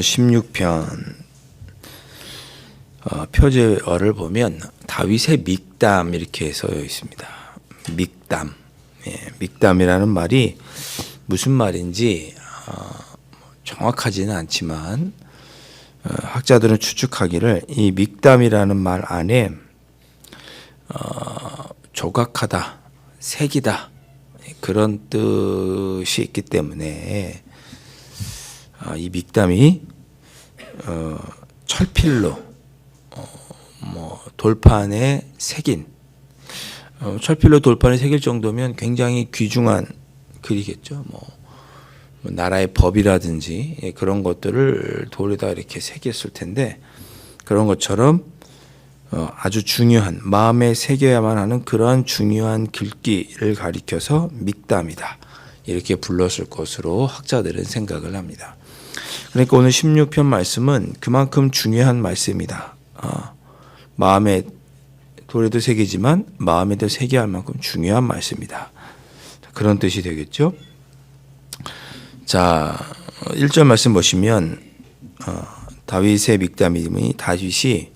자, 오늘 16편 어, 표제어를 보면 다윗의 믹담 이렇게 써 있습니다. 믹담. 예, 믹담이라는 말이 무슨 말인지 어, 정확하지는 않지만 어, 학자들은 추측하기를 이 믹담이라는 말 안에 어, 조각하다, 색이다 그런 뜻이 있기 때문에 아, 이 믹담이 어, 철필로 어, 뭐 돌판에 새긴 어, 철필로 돌판에 새길 정도면 굉장히 귀중한 글이겠죠. 뭐, 뭐 나라의 법이라든지 예, 그런 것들을 돌에다 이렇게 새겼을 텐데 그런 것처럼 어, 아주 중요한 마음에 새겨야만 하는 그러한 중요한 글귀를 가리켜서 믹담이다 이렇게 불렀을 것으로 학자들은 생각을 합니다. 그러니까 오늘 16편 말씀은 그만큼 중요한 말씀이다. 어, 마음에 돌에도 새기지만 마음에도 새겨야 할 만큼 중요한 말씀이다. 그런 뜻이 되겠죠. 자, 1절 말씀 보시면 어, 다윗의 믹담이 다윗이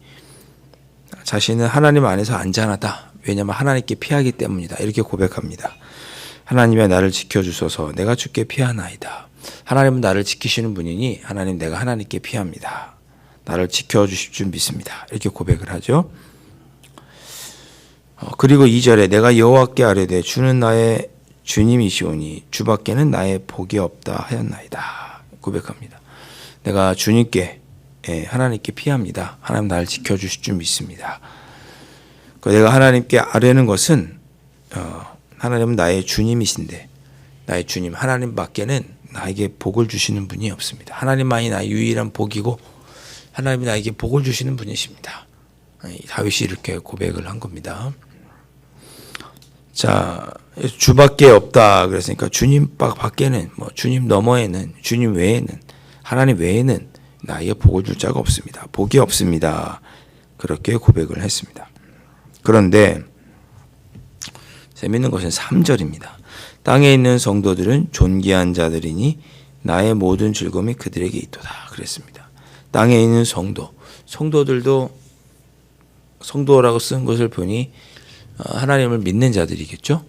자신은 하나님 안에서 안전하다. 왜냐하면 하나님께 피하기 때문이다. 이렇게 고백합니다. 하나님의 나를 지켜주소서 내가 주께 피하나이다. 하나님은 나를 지키시는 분이니 하나님 내가 하나님께 피합니다. 나를 지켜주실 줄 믿습니다. 이렇게 고백을 하죠. 어, 그리고 2절에 내가 여호와께 아뢰되 주는 나의 주님이시오니 주밖에는 나의 복이 없다 하였나이다. 고백합니다. 내가 주님께 예, 하나님께 피합니다. 하나님 나를 지켜주실 줄 믿습니다. 그 내가 하나님께 아뢰는 것은 어, 하나님은 나의 주님이신데 나의 주님 하나님밖에는 나에게 복을 주시는 분이 없습니다. 하나님만이 나의 유일한 복이고 하나님이 나에게 복을 주시는 분이십니다. 다윗이 이렇게 고백을 한 겁니다. 자, 주밖에 없다 그랬으니까 주님 밖에는 뭐 주님 너머에는 주님 외에는 하나님 외에는 나에게 복을 줄 자가 없습니다. 복이 없습니다. 그렇게 고백을 했습니다. 그런데 재밌는 것은 3절입니다. 땅에 있는 성도들은 존귀한 자들이니 나의 모든 즐거움이 그들에게 있도다. 그랬습니다. 땅에 있는 성도, 성도들도 성도라고 쓴 것을 보니 어, 하나님을 믿는 자들이겠죠.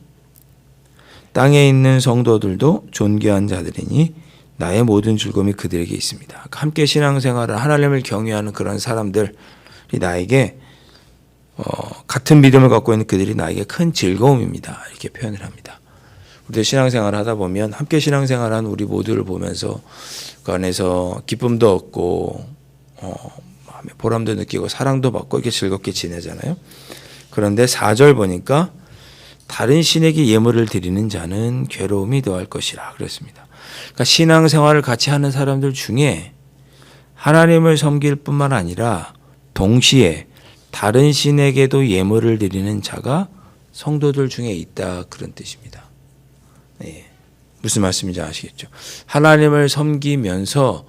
땅에 있는 성도들도 존귀한 자들이니 나의 모든 즐거움이 그들에게 있습니다. 함께 신앙생활을 하나님을 경외하는 그런 사람들이 나에게 어, 같은 믿음을 갖고 있는 그들이 나에게 큰 즐거움입니다. 이렇게 표현을 합니다. 우리 신앙생활을 하다 보면 함께 신앙생활 한 우리 모두를 보면서 그 안에서 기쁨도 얻고 어, 마음에 보람도 느끼고 사랑도 받고 이렇게 즐겁게 지내잖아요. 그런데 4절 보니까 다른 신에게 예물을 드리는 자는 괴로움이 더할 것이라 그랬습니다. 그러니까 신앙생활을 같이 하는 사람들 중에 하나님을 섬길 뿐만 아니라 동시에 다른 신에게도 예물을 드리는 자가 성도들 중에 있다 그런 뜻입니다. 네. 무슨 말씀인지 아시겠죠? 하나님을 섬기면서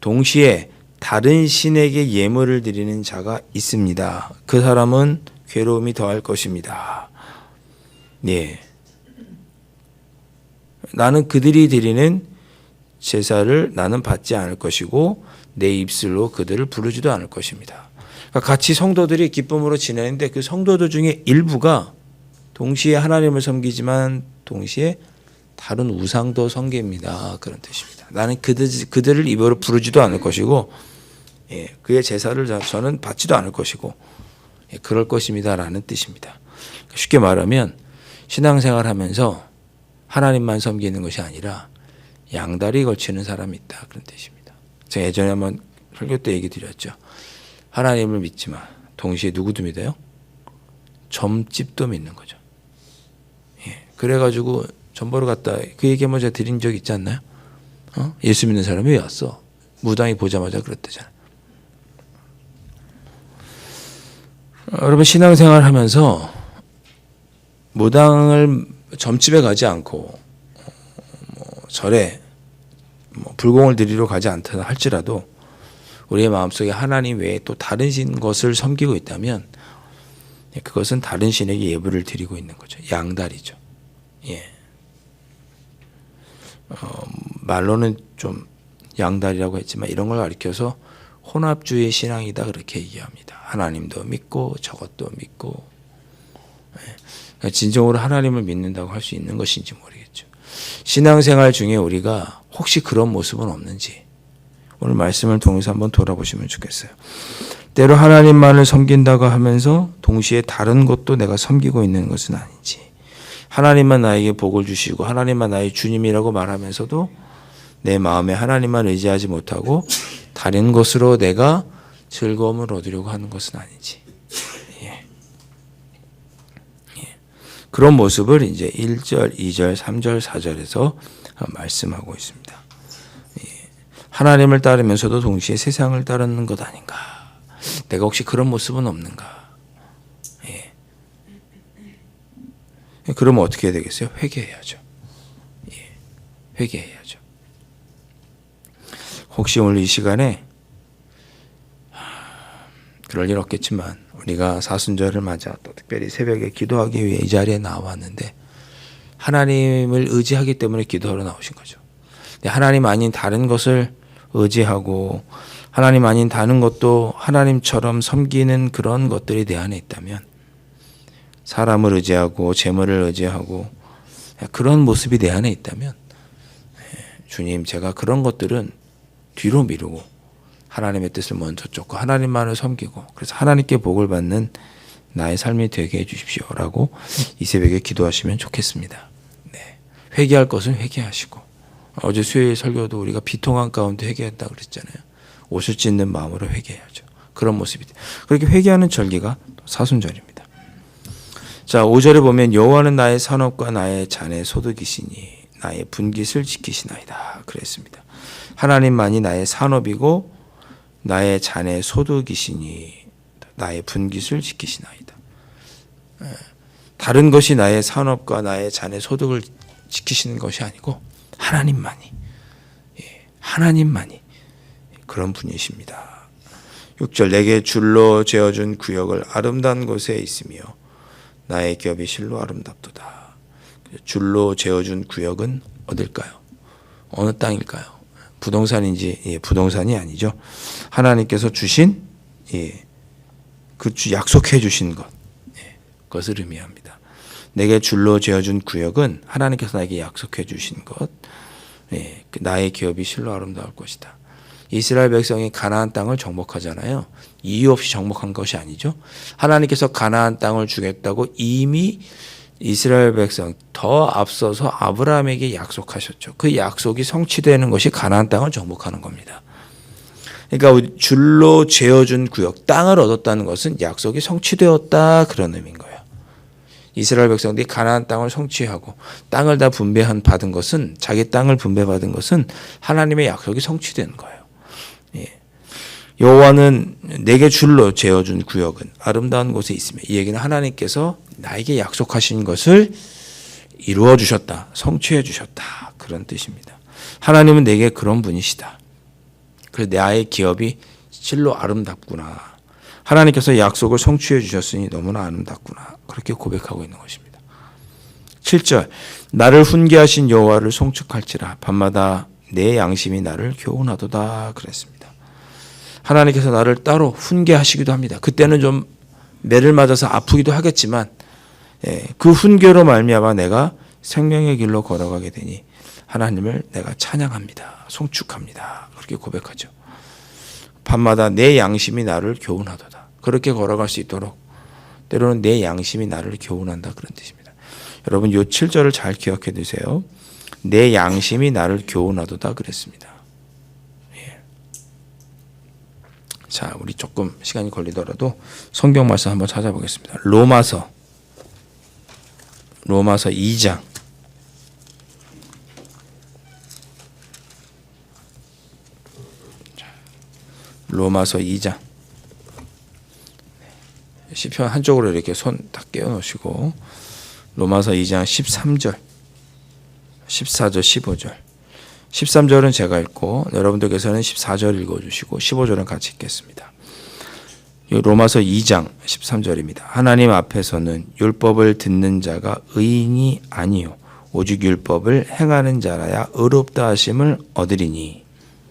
동시에 다른 신에게 예물을 드리는 자가 있습니다. 그 사람은 괴로움이 더할 것입니다. 네. 나는 그들이 드리는 제사를 나는 받지 않을 것이고 내 입술로 그들을 부르지도 않을 것입니다. 그러니까 같이 성도들이 기쁨으로 지내는데 그 성도들 중에 일부가 동시에 하나님을 섬기지만 동시에 다른 우상도 섬깁니다. 그런 뜻입니다. 나는 그들, 그들을 입으로 부르지도 않을 것이고 예, 그의 제사를 저는 받지도 않을 것이고 예, 그럴 것입니다 라는 뜻입니다. 쉽게 말하면 신앙생활 하면서 하나님만 섬기는 것이 아니라 양다리 걸치는 사람이 있다 그런 뜻입니다. 제가 예전에 한번 설교 때 얘기 드렸죠. 하나님을 믿지만 동시에 누구도 믿어요? 점집도 믿는 거죠. 예, 그래가지고 전보를 갖다 그 얘기 한번 제가 드린 적 있지 않나요? 어? 예수 믿는 사람이 왜 왔어? 무당이 보자마자 그랬대잖아요. 어, 여러분 신앙생활 하면서 무당을 점집에 가지 않고 어, 뭐 절에 뭐 불공을 드리러 가지 않다 할지라도 우리의 마음속에 하나님 외에 또 다른 신 것을 섬기고 있다면 예, 그것은 다른 신에게 예불을 드리고 있는 거죠. 양다리죠. 예. 어, 말로는 좀 양다리라고 했지만 이런 걸 가리켜서 혼합주의 신앙이다 그렇게 얘기합니다. 하나님도 믿고 저것도 믿고 예. 그러니까 진정으로 하나님을 믿는다고 할 수 있는 것인지 모르겠죠. 신앙생활 중에 우리가 혹시 그런 모습은 없는지 오늘 말씀을 통해서 한번 돌아보시면 좋겠어요. 때로 하나님만을 섬긴다고 하면서 동시에 다른 것도 내가 섬기고 있는 것은 아닌지 하나님만 나에게 복을 주시고 하나님만 나의 주님이라고 말하면서도 내 마음에 하나님만 의지하지 못하고 다른 것으로 내가 즐거움을 얻으려고 하는 것은 아닌지 예. 예. 그런 모습을 이제 1절, 2절, 3절, 4절에서 말씀하고 있습니다. 예. 하나님을 따르면서도 동시에 세상을 따르는 것 아닌가? 내가 혹시 그런 모습은 없는가? 예. 그러면 어떻게 해야 되겠어요? 회개해야죠. 예. 회개해야죠. 혹시 오늘 이 시간에 하, 그럴 일 없겠지만 우리가 사순절을 맞아 또 특별히 새벽에 기도하기 위해 이 자리에 나왔는데 하나님을 의지하기 때문에 기도하러 나오신 거죠. 하나님 아닌 다른 것을 의지하고 하나님 아닌 다른 것도 하나님처럼 섬기는 그런 것들이 내 안에 있다면 사람을 의지하고 재물을 의지하고 그런 모습이 내 안에 있다면 예, 주님 제가 그런 것들은 뒤로 미루고 하나님의 뜻을 먼저 쫓고 하나님만을 섬기고 그래서 하나님께 복을 받는 나의 삶이 되게 해주십시오라고 이 새벽에 기도하시면 좋겠습니다. 네. 회개할 것은 회개하시고 어제 수요일 설교도 우리가 비통한 가운데 회개했다 그랬잖아요. 옷을 찢는 마음으로 회개해야죠. 그런 모습이 그렇게 회개하는 절기가 사순절입니다. 자, 5절에 보면 여호와는 나의 산업과 나의 잔의 소득이시니 나의 분깃을 지키시나이다. 그랬습니다. 하나님만이 나의 산업이고 나의 잔의 소득이시니 나의 분깃을 지키시나이다. 예. 다른 것이 나의 산업과 나의 잔의 소득을 지키시는 것이 아니고 하나님만이 예, 하나님만이 그런 분이십니다. 6절 내게 줄로 재어준 구역을 아름다운 곳에 있으며 나의 기업이 실로 아름답도다. 줄로 재어준 구역은 어딜까요? 어느 땅일까요? 부동산인지 예, 부동산이 아니죠. 하나님께서 주신 예, 그 주- 약속해 주신 것 예, 그것을 의미합니다. 내게 줄로 재어준 구역은 하나님께서 나에게 약속해 주신 것 예, 그 나의 기업이 실로 아름다울 것이다. 이스라엘 백성이 가나안 땅을 정복하잖아요. 이유 없이 정복한 것이 아니죠. 하나님께서 가나안 땅을 주겠다고 이미 이스라엘 백성 더 앞서서 아브라함에게 약속하셨죠. 그 약속이 성취되는 것이 가나안 땅을 정복하는 겁니다. 그러니까 줄로 재어준 구역 땅을 얻었다는 것은 약속이 성취되었다 그런 의미인 거예요. 이스라엘 백성들이 가나안 땅을 성취하고 땅을 다 분배한 받은 것은 자기 땅을 분배받은 것은 하나님의 약속이 성취된 거예요. 예. 여호와는 내게 줄로 재어준 구역은 아름다운 곳에 있으며 이 얘기는 하나님께서 나에게 약속하신 것을 이루어 주셨다, 성취해 주셨다 그런 뜻입니다. 하나님은 내게 그런 분이시다. 그래서 나의 기업이 실로 아름답구나. 하나님께서 약속을 성취해 주셨으니 너무나 아름답구나. 그렇게 고백하고 있는 것입니다. 7절 나를 훈계하신 여호와를 송축할지라 밤마다 내 양심이 나를 교훈하도다 그랬습니다. 하나님께서 나를 따로 훈계하시기도 합니다. 그때는 좀 매를 맞아서 아프기도 하겠지만 예, 그 훈계로 말미암아 내가 생명의 길로 걸어가게 되니 하나님을 내가 찬양합니다. 송축합니다. 그렇게 고백하죠. 밤마다 내 양심이 나를 교훈하도다. 그렇게 걸어갈 수 있도록 때로는 내 양심이 나를 교훈한다 그런 뜻입니다. 여러분 요 7절을 잘 기억해 두세요. 내 양심이 나를 교훈하도다 그랬습니다. 예. 자, 우리 조금 시간이 걸리더라도 성경 말씀 한번 찾아보겠습니다. 로마서 로마서 2장 로마서 2장 시편 한쪽으로 이렇게 손 딱 깨워 놓으시고 로마서 2장 13절 14절 15절 13절은 제가 읽고 여러분들께서는 14절 읽어 주시고 15절은 같이 읽겠습니다. 이 로마서 2장 13절입니다. 하나님 앞에서는 율법을 듣는 자가 의인이 아니요 오직 율법을 행하는 자라야 의롭다 하심을 얻으리니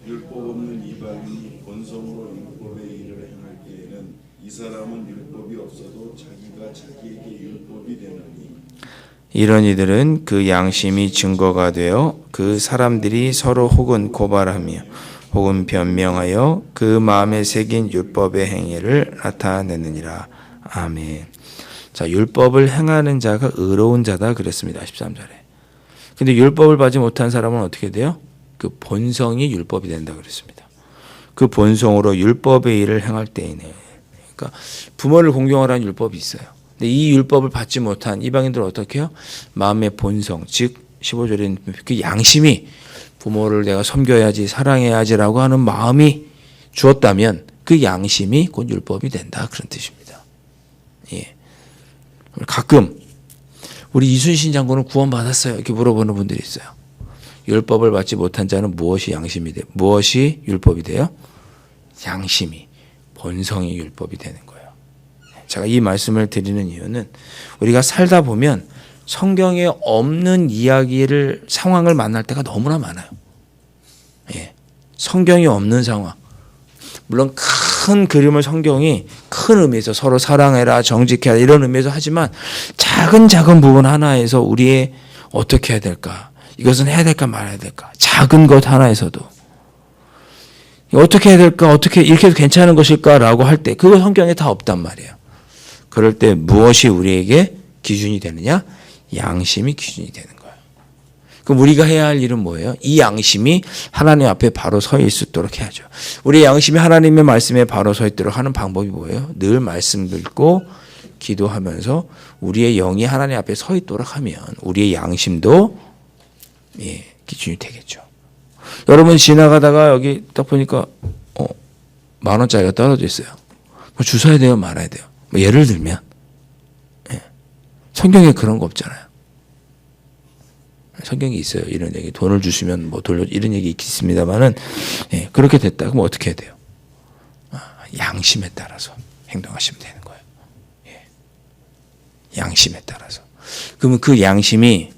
율법 없는 이방인이 본성으로 율법의 일을 행할 때에는 이 사람은 율법이 없어도 자기가 자기에게 율법이 되느니 이런 이들은 그 양심이 증거가 되어 그 사람들이 서로 혹은 고발하며 혹은 변명하여 그 마음에 새긴 율법의 행위를 나타내느니라. 아멘. 자, 율법을 행하는 자가 의로운 자다 그랬습니다. 13절에. 근데 율법을 받지 못한 사람은 어떻게 돼요? 그 본성이 율법이 된다 그랬습니다. 그 본성으로 율법의 일을 행할 때에는 그러니까 부모를 공경하라는 율법이 있어요. 근데 이 율법을 받지 못한 이방인들은 어떻게 해요? 마음의 본성, 즉 15절에 그 양심이 부모를 내가 섬겨야지 사랑해야지라고 하는 마음이 주었다면 그 양심이 곧 율법이 된다 그런 뜻입니다. 예. 가끔 우리 이순신 장군은 구원 받았어요. 이렇게 물어보는 분들이 있어요. 율법을 받지 못한 자는 무엇이 양심이 돼? 무엇이 율법이 돼요? 양심이 본성이 율법이 되는 거예요. 제가 이 말씀을 드리는 이유는 우리가 살다 보면 성경에 없는 이야기를 상황을 만날 때가 너무나 많아요. 예. 성경이 없는 상황. 물론 큰 그림을 성경이 큰 의미에서 서로 사랑해라, 정직해라 이런 의미에서 하지만 작은 작은 부분 하나에서 우리의 어떻게 해야 될까? 이것은 해야 될까 말아야 될까? 작은 것 하나에서도 어떻게 해야 될까? 어떻게 이렇게 해도 괜찮은 것일까라고 할 때 그거 성경에 다 없단 말이에요. 그럴 때 무엇이 우리에게 기준이 되느냐? 양심이 기준이 되는 거예요. 그럼 우리가 해야 할 일은 뭐예요? 이 양심이 하나님 앞에 바로 서 있도록 해야죠. 우리 양심이 하나님의 말씀에 바로 서 있도록 하는 방법이 뭐예요? 늘 말씀 듣고 기도하면서 우리의 영이 하나님 앞에 서 있도록 하면 우리의 양심도 예, 기준이 되겠죠. 여러분 지나가다가 여기 딱 보니까 어, 만 원짜리가 떨어져 있어요. 뭐 주워야 돼요, 말아야 돼요. 뭐 예를 들면 예. 성경에 그런 거 없잖아요. 성경이 있어요. 이런 얘기 돈을 주시면 뭐 돌려 이런 얘기 있습니다만은 예, 그렇게 됐다. 그럼 어떻게 해야 돼요? 아, 양심에 따라서 행동하시면 되는 거예요. 예. 양심에 따라서. 그러면 그 양심이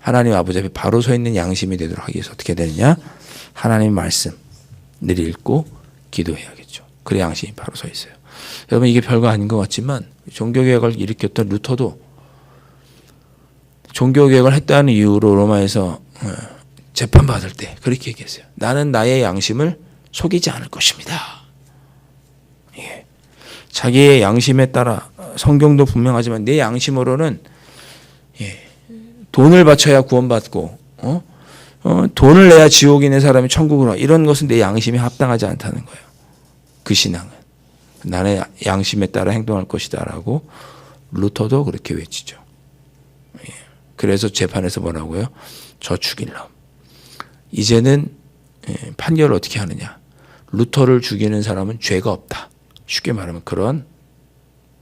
하나님 아버지 앞에 바로 서 있는 양심이 되도록 하기 위해서 어떻게 되느냐? 하나님 말씀 늘 읽고 기도해야겠죠. 그래 양심이 바로 서 있어요. 여러분 이게 별거 아닌 것 같지만 종교개혁을 일으켰던 루터도 종교개혁을 했다는 이유로 로마에서 어, 재판받을 때 그렇게 얘기했어요. 나는 나의 양심을 속이지 않을 것입니다. 예. 자기의 양심에 따라 성경도 분명하지만 내 양심으로는 예. 돈을 바쳐야 구원받고 어? 어, 돈을 내야 지옥이 내 사람이 천국으로 와. 이런 것은 내 양심에 합당하지 않다는 거예요. 그 신앙은 나의 양심에 따라 행동할 것이다라고 루터도 그렇게 외치죠. 예. 그래서 재판에서 뭐라고요? 저 죽일 놈. 이제는 예, 판결을 어떻게 하느냐? 루터를 죽이는 사람은 죄가 없다. 쉽게 말하면 그런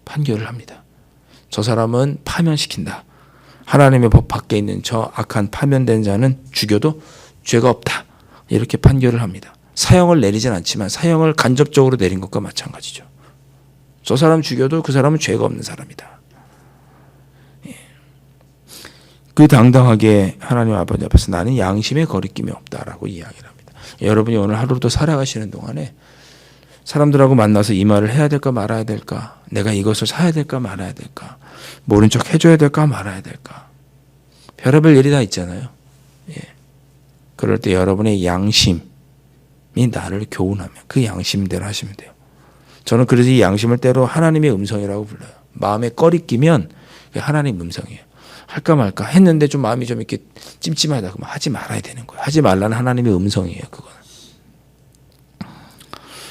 판결을 합니다. 저 사람은 파면시킨다. 하나님의 법 밖에 있는 저 악한 파면된 자는 죽여도 죄가 없다. 이렇게 판결을 합니다. 사형을 내리진 않지만 사형을 간접적으로 내린 것과 마찬가지죠. 저 사람 죽여도 그 사람은 죄가 없는 사람이다. 예. 그 당당하게 하나님 아버지 앞에서 나는 양심의 거리낌이 없다라고 이야기를 합니다. 여러분이 오늘 하루도 살아가시는 동안에 사람들하고 만나서 이 말을 해야 될까 말아야 될까? 내가 이것을 사야 될까 말아야 될까? 모른 척 해줘야 될까 말아야 될까? 별의별 일이 다 있잖아요. 예. 그럴 때 여러분의 양심이 나를 교훈하면 그 양심대로 하시면 돼요. 저는 그래서 이 양심을 때로 하나님의 음성이라고 불러요. 마음에 꺼리 끼면 하나님 음성이에요. 할까 말까 했는데 좀 마음이 좀 이렇게 찜찜하다 그러면 하지 말아야 되는 거예요. 하지 말라는 하나님의 음성이에요. 그거는.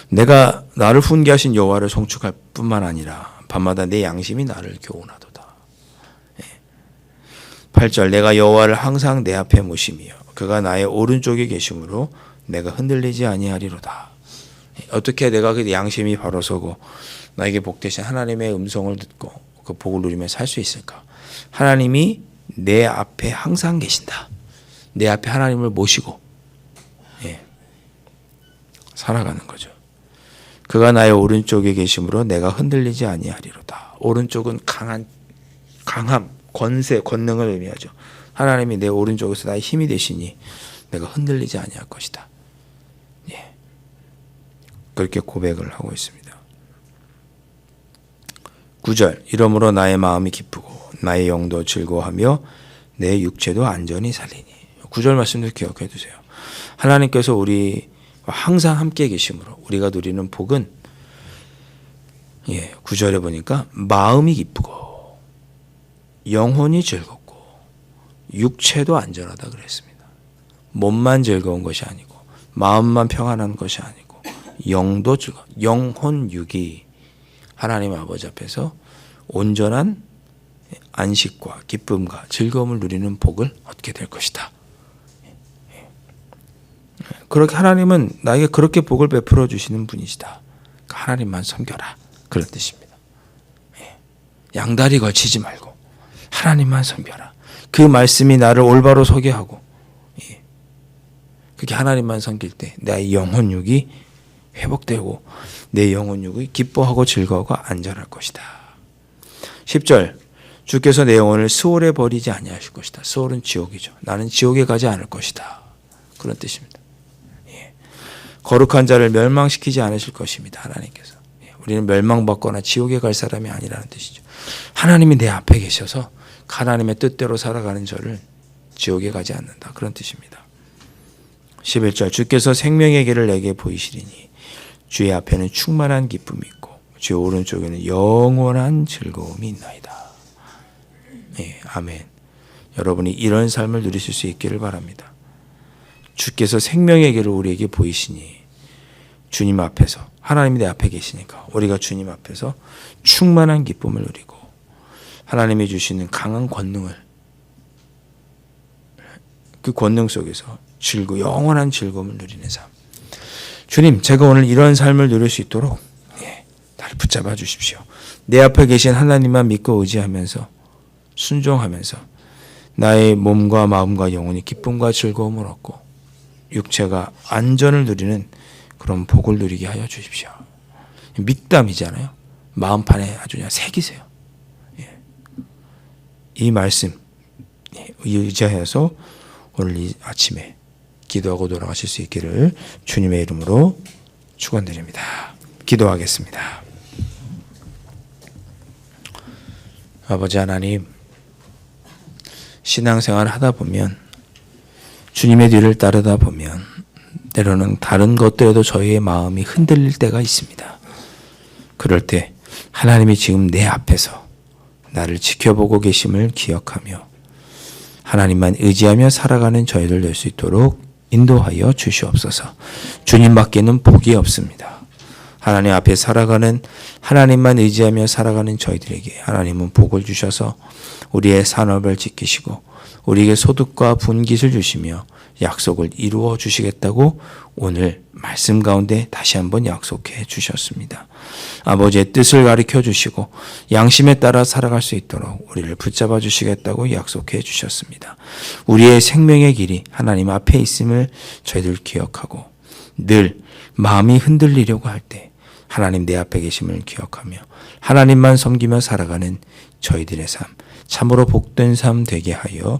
내가 나를 훈계하신 여호와를 송축할 뿐만 아니라 밤마다 내 양심이 나를 교훈하도다. 예. 8절 내가 여호와를 항상 내 앞에 모심이요 그가 나의 오른쪽에 계심으로 내가 흔들리지 아니하리로다. 예. 어떻게 내가 그 양심이 바로 서고 나에게 복 대신 하나님의 음성을 듣고 그 복을 누리며 살 수 있을까? 하나님이 내 앞에 항상 계신다. 내 앞에 하나님을 모시고 예. 살아가는 거죠. 그가 나의 오른쪽에 계심으로 내가 흔들리지 아니하리로다. 오른쪽은 강한 강함, 권세, 권능을 의미하죠. 하나님이 내 오른쪽에서 나의 힘이 되시니 내가 흔들리지 아니할 것이다. 예. 그렇게 고백을 하고 있습니다. 9절 이러므로 나의 마음이 기쁘고 나의 영도 즐거워하며 내 육체도 안전히 살리니 9절 말씀도 기억해 두세요. 하나님께서 우리 항상 함께 계심으로 우리가 누리는 복은 예, 9절에 보니까 마음이 기쁘고 영혼이 즐겁고 육체도 안전하다 그랬습니다. 몸만 즐거운 것이 아니고 마음만 평안한 것이 아니고 영도 즐거 영혼 육이 하나님 아버지 앞에서 온전한 안식과 기쁨과 즐거움을 누리는 복을 얻게 될 것이다. 그렇게 하나님은 나에게 그렇게 복을 베풀어 주시는 분이시다. 하나님만 섬겨라. 그런 뜻입니다. 예. 양다리 걸치지 말고 하나님만 섬겨라. 그 말씀이 나를 올바로 서게 하고 예. 그렇게 하나님만 섬길 때 나의 영혼육이 회복되고 내 영혼육이 기뻐하고 즐거워하고 안전할 것이다. 10절 주께서 내 영혼을 수월에 버리지 아니하실 것이다. 수월은 지옥이죠. 나는 지옥에 가지 않을 것이다. 그런 뜻입니다. 예. 거룩한 자를 멸망시키지 않으실 것입니다. 하나님께서. 예. 우리는 멸망받거나 지옥에 갈 사람이 아니라는 뜻이죠. 하나님이 내 앞에 계셔서 하나님의 뜻대로 살아가는 저를 지옥에 가지 않는다. 그런 뜻입니다. 11절 주께서 생명의 길을 내게 보이시리니 주의 앞에는 충만한 기쁨이 있고 주의 오른쪽에는 영원한 즐거움이 있나이다. 예, 아멘. 여러분이 이런 삶을 누리실 수 있기를 바랍니다. 주께서 생명의 길을 우리에게 보이시니 주님 앞에서 하나님이 내 앞에 계시니까 우리가 주님 앞에서 충만한 기쁨을 누리고 하나님이 주시는 강한 권능을 그 권능 속에서 즐거 영원한 즐거움을 누리는 삶. 주님, 제가 오늘 이런 삶을 누릴 수 있도록 예, 나를 붙잡아 주십시오. 내 앞에 계신 하나님만 믿고 의지하면서 순종하면서 나의 몸과 마음과 영혼이 기쁨과 즐거움을 얻고 육체가 안전을 누리는 그런 복을 누리게 하여 주십시오. 믿담이잖아요. 마음판에 아주 그냥 새기세요. 예. 이 말씀 예, 의지하여서 오늘 이 아침에 기도하고 돌아가실 수 있기를 주님의 이름으로 축원드립니다. 기도하겠습니다. 아버지 하나님 신앙생활 하다 보면 주님의 뒤를 따르다 보면 때로는 다른 것들에도 저희의 마음이 흔들릴 때가 있습니다. 그럴 때 하나님이 지금 내 앞에서 나를 지켜보고 계심을 기억하며 하나님만 의지하며 살아가는 저희들 될수 있도록 인도하여 주시옵소서. 주님밖에는 복이 없습니다. 하나님 앞에 살아가는 하나님만 의지하며 살아가는 저희들에게 하나님은 복을 주셔서 우리의 산업을 지키시고 우리에게 소득과 분깃을 주시며 약속을 이루어 주시겠다고 오늘 말씀 가운데 다시 한번 약속해 주셨습니다. 아버지의 뜻을 가르쳐 주시고 양심에 따라 살아갈 수 있도록 우리를 붙잡아 주시겠다고 약속해 주셨습니다. 우리의 생명의 길이 하나님 앞에 있음을 저희들 기억하고 늘 마음이 흔들리려고 할 때 하나님 내 앞에 계심을 기억하며 하나님만 섬기며 살아가는 저희들의 삶 참으로 복된 삶 되게 하여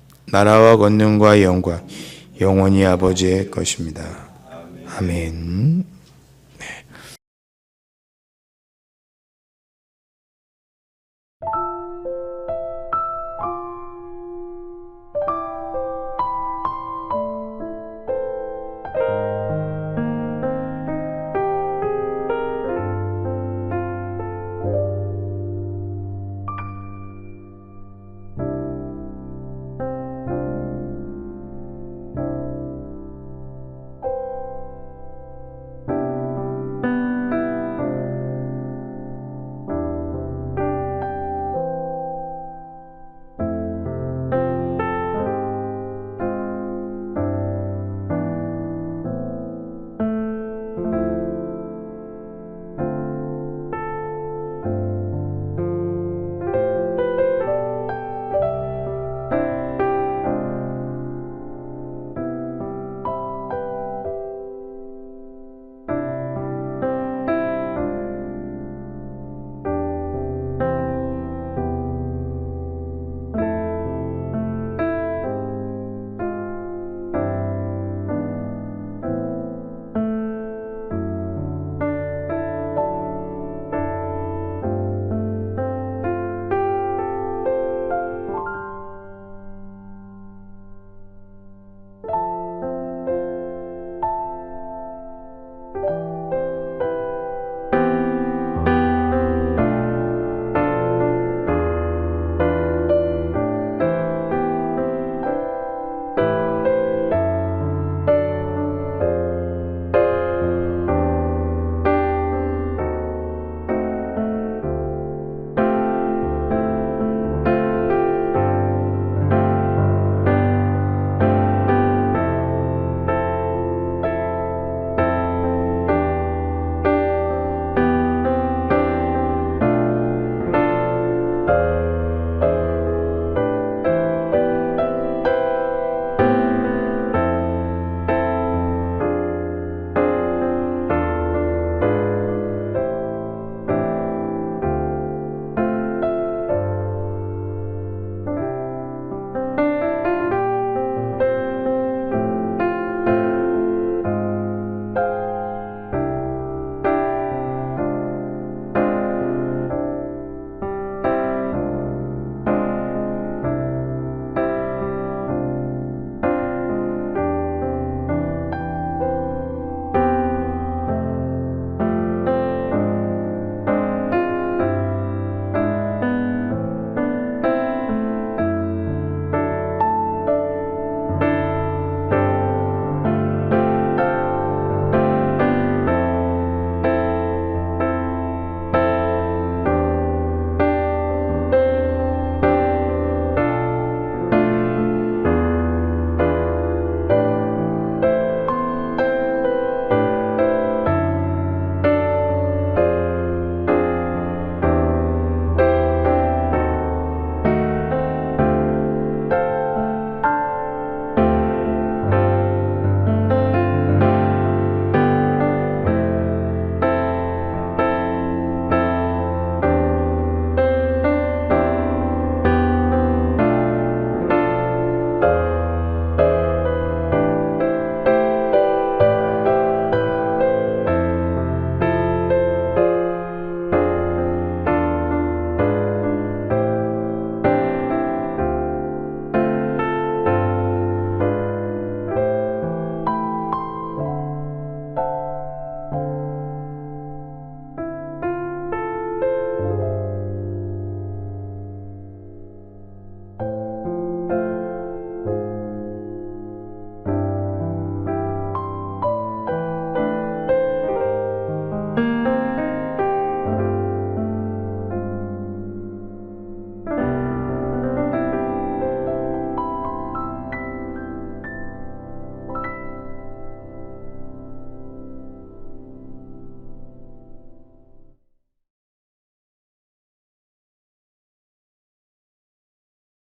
나라와 권능과 영광 영원히 아버지의 것입니다. 아멘.